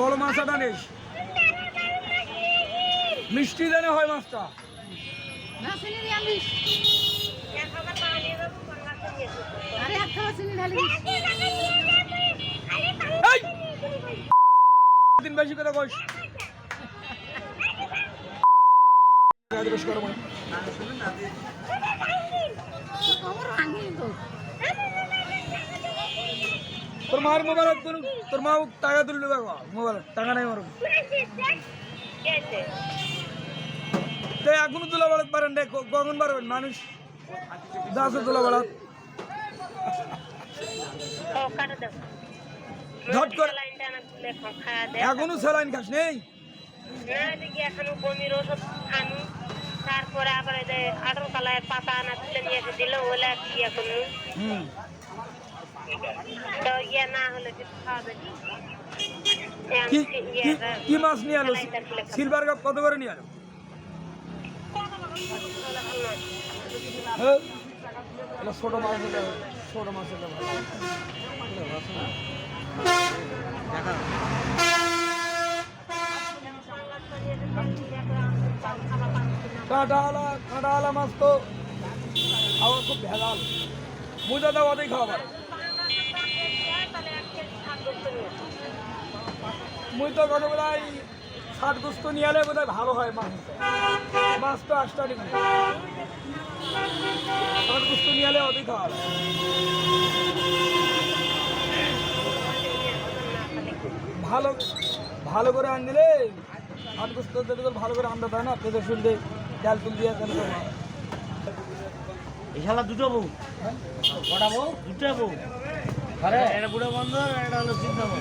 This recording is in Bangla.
বড় মাছ মাছটা নিস মিষ্টি দানে হয় মাছটা কথা মনে। তোর মার মোবাইল তোর মা টাকা তুললে দেখো মোবাইল টাকা নাই মারব তো এখনও তোলা বেড়াতে পারেন রে কখন পারবেন মানুষ দাসও তোলা বেড়াত। ঝট করে। এখনও স্যালাইন খাস নেই? তারপরে আবার এই যে আঠারো কালায় পাতা আনা তুলে নিয়ে এসে দিল তো ইয়ে না হলে কিছু খাওয়াবে। কি কি- কি মাছ নিয়ে আলো? সিলভার কাপ কত করে নিয়ে আলো? হ্যাঁ? ছোট মাছ ছোট মাছ না। কাঁটাওয়ালা কাঁটাওয়ালা মাছ তো খাওয়া খুব ভেজাল। মুজা দাও খাওয়া পারে মুই তো কতগুলাই ষাট গুস্ত নিয়ে এলে বোধহয় ভালো হয় মাছ। মাছ তো আটটা ষাট গুস্ত নিয়ে এলে অতই খাওয়া ভালো ভালো করে আনলে ষাট গুস্ত ভালো করে আনতে হয় না পেঁচে শুনতে ডাল তুল দিয়ে কেন এই শালা দুটো বউ। কটা বউ? দুটো বউ। আরে এটা বুড়ো বন্ধ আর এটা হলো চিন্তা বউ।